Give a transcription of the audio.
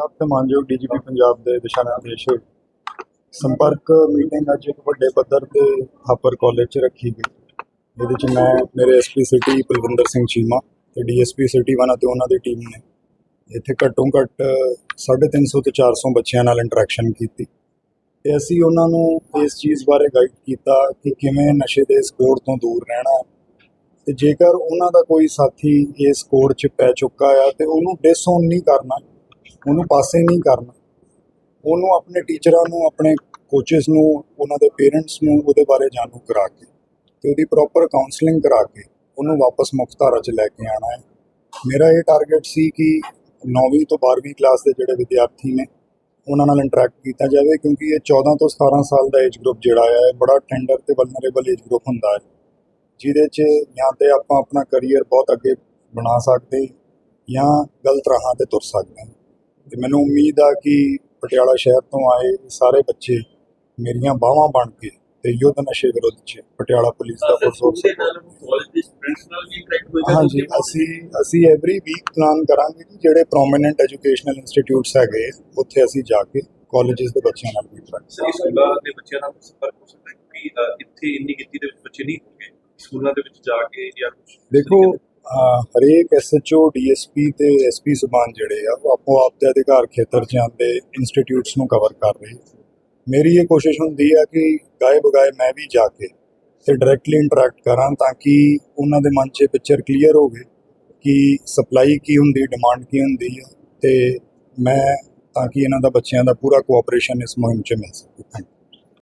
ਪੰਜਾਬ ਤੇ ਮਾਨਯੋਗ ਡੀਜੀਪੀ ਪੰਜਾਬ ਦੇ ਦਿਸ਼ਾ ਨਿਰਦੇਸ਼ ਸੰਪਰਕ ਮੀਟਿੰਗ ਅੱਜ ਇੱਕ ਵੱਡੇ ਪੱਧਰ ਤੇ ਹਾਪਰ ਕਾਲਜ 'ਚ ਰੱਖੀ ਗਈ। ਇਹਦੇ 'ਚ ਮੈਂ, ਮੇਰੇ ਐਸਪੀ ਸਿਟੀ ਪਲਵਿੰਦਰ ਸਿੰਘ ਚੀਮਾ ਤੇ ਡੀਐਸਪੀ ਸਿਟੀ ਵਨ ਅਤੇ ਉਹਨਾਂ ਦੀ ਟੀਮ ਨੇ ਇੱਥੇ ਘੱਟੋ ਘੱਟ 350 ਤੋਂ 400 ਬੱਚਿਆਂ ਨਾਲ ਇੰਟਰੈਕਸ਼ਨ ਕੀਤੀ। ਤੇ ਅਸੀਂ ਉਹਨਾਂ ਨੂੰ ਇਸ ਚੀਜ਼ ਬਾਰੇ ਗਾਈਡ ਕੀਤਾ ਕਿ ਕਿਵੇਂ ਨਸ਼ੇ ਦੇ ਇਸ ਕੋੜ ਤੋਂ ਦੂਰ ਰਹਿਣਾ। ਹੈ ਤੇ ਜੇਕਰ ਉਹਨਾਂ ਦਾ ਕੋਈ ਸਾਥੀ ਇਸ ਕੋਡ 'ਚ ਪੈ ਚੁੱਕਾ ਆ ਤੇ ਉਹਨੂੰ ਡਿਸਓਨ ਨਹੀਂ ਕਰਨਾ ਉਹਨੂੰ ਪਾਸੇ ਨਹੀਂ ਕਰਨਾ। ਉਹਨੂੰ ਆਪਣੇ ਟੀਚਰਾਂ ਨੂੰ, ਆਪਣੇ ਕੋਚਸ ਨੂੰ, ਉਹਨਾਂ ਦੇ ਪੇਰੈਂਟਸ ਨੂੰ, ਉਹਦੇ ਬਾਰੇ ਜਾਣੂ ਕਰਾ ਕੇ ਤੇ ਉਹਦੀ ਪ੍ਰੋਪਰ ਕਾਉਂਸਲਿੰਗ ਕਰਾ ਕੇ ਉਹਨੂੰ ਵਾਪਸ ਮੁੱਖ ਧਾਰਾ 'ਚ ਲੈ ਕੇ ਆਣਾ ਹੈ। ਮੇਰਾ ਇਹ ਟਾਰਗੇਟ ਸੀ ਕਿ 9ਵੀਂ ਤੋਂ 12ਵੀਂ ਕਲਾਸ ਦੇ ਜਿਹੜੇ ਵਿਦਿਆਰਥੀ ਨੇ, ਉਹਨਾਂ ਨਾਲ ਇੰਟਰੈਕਟ ਕੀਤਾ ਜਾਵੇ ਕਿਉਂਕਿ ਇਹ 14 ਤੋਂ 17 ਸਾਲ ਦਾ ਏਜ ਗਰੁੱਪ ਜਿਹੜਾ ਹੈ ਇਹ ਬੜਾ ਟੈਂਡਰ ਤੇ ਵਲਨਰੇਬਲ ਏਜ ਗਰੁੱਪ ਹੁੰਦਾ ਹੈ। ਜਿਹਦੇ 'ਚ ਜਾਂ ਤੇ ਆਪਾਂ ਆਪਣਾ ਕੈਰੀਅਰ ਬਹੁਤ ਅੱਗੇ ਬਣਾ ਸਕਦੇ ਜਾਂ ਗਲਤ ਰਾਹਾਂ ਤੇ ਤੁਰ ਸਕਦੇ ਹਾਂ। ਤੇ ਮੈਨੂੰ ਉਮੀਦ ਆ ਕਿ ਪਟਿਆਲਾ ਸ਼ਹਿਰ ਤੋਂ ਆਏ ਸਾਰੇ ਬੱਚੇ ਮੇਰੀਆਂ ਬਾਹਾਂ ਬਣ ਕੇ ਤੇ ਯੁੱਧ ਨਸ਼ੇ ਵਿਰੁੱਧ 'ਚ ਪਟਿਆਲਾ ਪੁਲਿਸ ਦਾ ਪੁਰਜ਼ੋਰ ਦੇ ਨਾਲ ਕਾਲਜ ਦੇ ਸਟੂਡੈਂਟਸ ਨਾਲ ਵੀ ਇੰਟਰੈਕਟ ਹੋਏਗਾ ਹਾਂਜੀ ਅਸੀਂ ਅਸੀਂ ਐਵਰੀ ਵੀਕ ਪਲਾਨ ਕਰਾਂਗੇ ਕਿ ਜਿਹੜੇ ਪ੍ਰੋਮਿਨੈਂਟ ਐਜੂਕੇਸ਼ਨਲ ਇੰਸਟੀਚਿਊਟਸ ਹੈਗੇ ਉੱਥੇ ਅਸੀਂ ਜਾ ਕੇ ਕਾਲਜਸ ਦੇ ਬੱਚਿਆਂ ਨਾਲ ਵੀ ਸਹੀ ਸਕੂਲਾਂ ਦੇ ਬੱਚਿਆਂ ਨਾਲ ਸੰਪਰਕ ਹੋ ਸਕਦਾ ਕਿ ਇੱਥੇ ਇੰਨੀ ਗਿਣਤੀ ਦੇ ਵਿੱਚ ਬੱਚੇ ਨਹੀਂ ਹੋਣਗੇ ਸਕੂਲਾਂ ਦੇ ਵਿੱਚ ਜਾ ਕੇ ਜਾਂ ਕੁਝ ਦੇਖੋ ਹਰੇਕ ਐਸਐਚਓ ਡੀਐਸਪੀ ਤੇ ਐਸਪੀ ਸੁਬਾਨ ਜਿਹੜੇ ਆ, ਉਹ ਆਪੋ ਆਪ ਦੇ ਅਧਿਕਾਰ ਖੇਤਰ 'ਚ ਆਉਂਦੇ ਇੰਸਟੀਚਿਊਟਸ ਨੂੰ ਕਵਰ ਕਰ ਰਹੇ। ਮੇਰੀ ਇਹ ਕੋਸ਼ਿਸ਼ ਹੁੰਦੀ ਆ ਕਿ ਗਾਏ ਬਗਾਏ ਮੈਂ ਵੀ ਜਾ ਕੇ ਤੇ ਡਾਇਰੈਕਟਲੀ ਇੰਟਰੈਕਟ ਕਰਾਂ ਤਾਂ ਕਿ ਉਹਨਾਂ ਦੇ ਮਨ 'ਚ ਪਿਕਚਰ ਕਲੀਅਰ ਹੋਵੇ ਕਿ ਸਪਲਾਈ ਕੀ ਹੁੰਦੀ ਡਿਮਾਂਡ ਕੀ ਹੁੰਦੀ ਆ ਤੇ ਮੈਂ ਤਾਂ ਕਿ ਇਹਨਾਂ ਦਾ ਬੱਚਿਆਂ ਦਾ ਪੂਰਾ ਕੋਆਪਰੇਸ਼ਨ ਇਸ ਮੁਹਿੰਮ 'ਚ ਮਿਲ ਸਕੇ। ਥੈਂਕ